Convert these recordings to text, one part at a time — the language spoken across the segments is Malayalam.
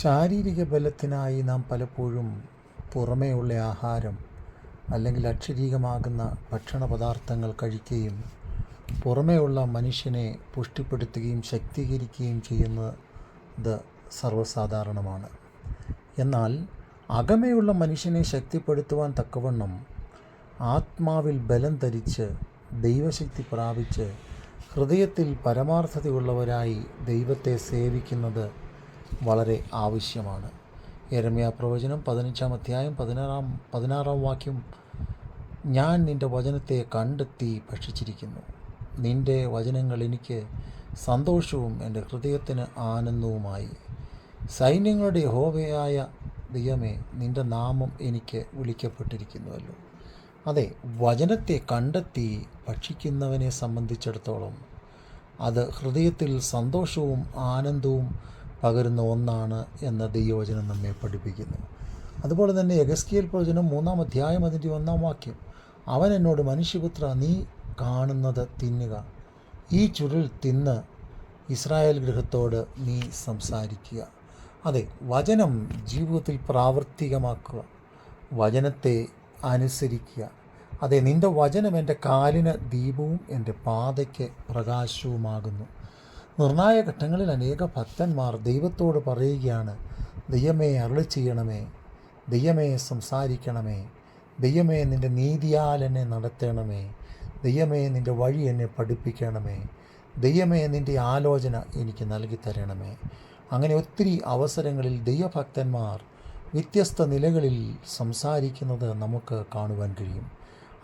ശാരീരിക ബലത്തിനായി നാം പലപ്പോഴും പുറമേയുള്ള ആഹാരം അല്ലെങ്കിൽ അക്ഷരീകമാകുന്ന ഭക്ഷണ പദാർത്ഥങ്ങൾ കഴിക്കുകയും പുറമേയുള്ള മനുഷ്യനെ പുഷ്ടിപ്പെടുത്തുകയും ശക്തീകരിക്കുകയും ചെയ്യുന്നത് സർവസാധാരണമാണ്. എന്നാൽ അകമേയുള്ള മനുഷ്യനെ ശക്തിപ്പെടുത്തുവാൻ തക്കവണ്ണം ആത്മാവിൽ ബലം ധരിച്ച് ദൈവശക്തി പ്രാപിച്ച് ഹൃദയത്തിൽ പരമാർത്ഥതയുള്ളവരായി ദൈവത്തെ സേവിക്കുന്നത് വളരെ ആവശ്യമാണ്. എരമ്യ പ്രവചനം പതിനഞ്ചാം അധ്യായം പതിനാറാം പതിനാറാം വാക്യം. ഞാൻ നിന്റെ വചനത്തെ കണ്ടെത്തി ഭക്ഷിച്ചിരിക്കുന്നു. നിന്റെ വചനങ്ങൾ എനിക്ക് സന്തോഷവും എന്റെ ഹൃദയത്തിന് ആനന്ദവുമായി. സൈന്യങ്ങളുടെ ഹോവയായ ദൈവമേ നിന്റെ നാമം എനിക്ക് വിളിക്കപ്പെട്ടിരിക്കുന്നുവല്ലോ. അതെ വചനത്തെ കണ്ടെത്തി ഭക്ഷിക്കുന്നവനെ സംബന്ധിച്ചിടത്തോളം അത് ഹൃദയത്തിൽ സന്തോഷവും ആനന്ദവും പകരുന്ന ഒന്നാണ് എന്ന ദൈവവചനം നമ്മെ പഠിപ്പിക്കുന്നു. അതുപോലെ തന്നെ യഗസ്കിയൽ പ്രവചനം മൂന്നാം അധ്യായം അതിന്റെ ഒന്നാം വാക്യം അവൻ എന്നോട് മനുഷ്യപുത്ര നീ കാണുന്നത് തിന്നുക. ഈ ചുരുൾ തിന്ന് ഇസ്രായേൽ ഗൃഹത്തോട് നീ സംസാരിക്കുക. അതെ വചനം ജീവിതത്തിൽ പ്രാവർത്തികമാക്കുക വചനത്തെ അനുസരിക്കുക. അതെ നിന്റെ വചനം എന്റെ കാലിന് ദീപവും എന്റെ പാതയ്ക്ക് പ്രകാശവുമാകുന്നു. നിർണായക ഘട്ടങ്ങളിൽ അനേക ഭക്തന്മാർ ദൈവത്തോട് പറയുകയാണ് ദൈവമേ അരുളി ചെയ്യണമേ ദൈവമേ സംസാരിക്കണമേ ദൈവമേ നിന്റെ നീതിയാൽ എന്നെ നടത്തണമേ ദൈവമേ നിന്റെ വഴി എന്നെ പഠിപ്പിക്കണമേ ദൈവമേ നിന്റെ ആലോചന എനിക്ക് നൽകി തരണമേ. അങ്ങനെ ഒത്തിരി അവസരങ്ങളിൽ ദൈവഭക്തന്മാർ വ്യത്യസ്ത നിലകളിൽ സംസാരിക്കുന്നത് നമുക്ക് കാണുവാൻ കഴിയും.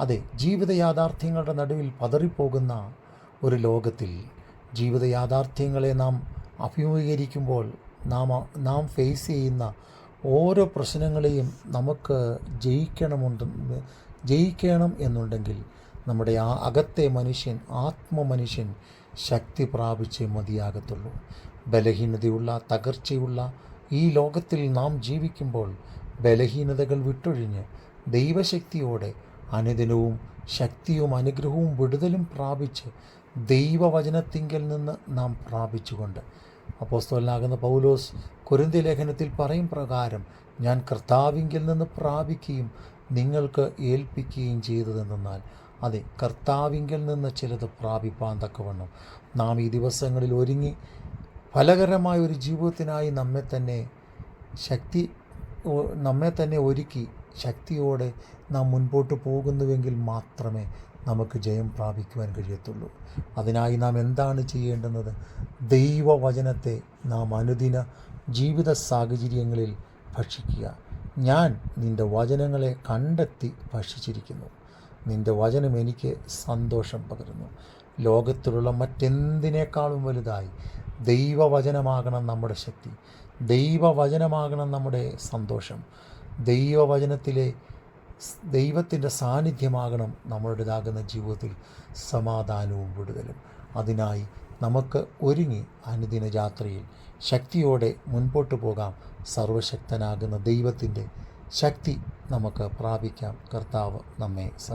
അതെ ജീവിത യാഥാർത്ഥ്യങ്ങളുടെ നടുവിൽ പതറിപ്പോകുന്ന ഒരു ലോകത്തിൽ ജീവിത യാഥാർത്ഥ്യങ്ങളെ നാം അഭിമുഖീകരിക്കുമ്പോൾ നാം നാം ഫേസ് ചെയ്യുന്ന ഓരോ പ്രശ്നങ്ങളെയും നമുക്ക് ജയിക്കണമുണ്ട് ജയിക്കണം എന്നുണ്ടെങ്കിൽ നമ്മുടെ ആ അകത്തെ മനുഷ്യൻ ആത്മമനുഷ്യൻ ശക്തി പ്രാപിച്ചേ മതിയാകത്തുള്ളൂ. ബലഹീനതയുള്ള തകർച്ചയുള്ള ഈ ലോകത്തിൽ നാം ജീവിക്കുമ്പോൾ ബലഹീനതകൾ വിട്ടൊഴിഞ്ഞ് ദൈവശക്തിയോടെ അനുദിനവും ശക്തിയും അനുഗ്രഹവും വിടുതലും പ്രാപിച്ച് ദൈവവചനത്തിങ്കൽ നിന്ന് നാം പ്രാപിച്ചുകൊണ്ട്. അപ്പോസ്തോലനാകുന്ന പൗലോസ് കുരുന്തി ലേഖനത്തിൽ പറയും പ്രകാരം ഞാൻ കർത്താവിങ്കിൽ നിന്ന് പ്രാപിക്കുകയും നിങ്ങൾക്ക് ഏൽപ്പിക്കുകയും ചെയ്തതെന്നാൽ അതെ കർത്താവിങ്കിൽ നിന്ന് ചിലത് പ്രാപിപ്പാൻ തക്കവണ്ണം. നാം ഈ ദിവസങ്ങളിൽ ഒരുങ്ങി ഫലകരമായ ഒരു ജീവിതത്തിനായി നമ്മെ തന്നെ ശക്തി നമ്മെ തന്നെ ഒരുക്കി ശക്തിയോടെ നാം മുൻപോട്ട് പോകുന്നുവെങ്കിൽ മാത്രമേ നമുക്ക് ജയം പ്രാപിക്കുവാൻ കഴിയത്തുള്ളൂ. അതിനായി നാം എന്താണ് ചെയ്യേണ്ടുന്നത്? ദൈവവചനത്തെ നാം അനുദിന ജീവിത സാഹചര്യങ്ങളിൽ ഭക്ഷിക്കുക. ഞാൻ നിന്റെ വചനങ്ങളെ കണ്ടെത്തി ഭക്ഷിച്ചിരിക്കുന്നു. നിന്റെ വചനം എനിക്ക് സന്തോഷം പകരുന്നു. ലോകത്തിലുള്ള മറ്റെന്തിനേക്കാളും വലുതായി ദൈവവചനമാകണം നമ്മുടെ ശക്തി. ദൈവവചനമാകണം നമ്മുടെ സന്തോഷം. ദൈവവചനത്തിലെ ദൈവത്തിന്റെ സാന്നിധ്യമാകണം നമ്മളുടേതാകുന്ന ജീവിതത്തിൽ സമാധാനവും വിടുതലും. അതിനായി നമുക്ക് ഒരുങ്ങി അനുദിന യാത്രയിൽ ശക്തിയോടെ മുൻപോട്ട് പോകാം. സർവശക്തനാകുന്ന ദൈവത്തിന്റെ ശക്തി നമുക്ക് പ്രാപിക്കാം. കർത്താവ് നമ്മെ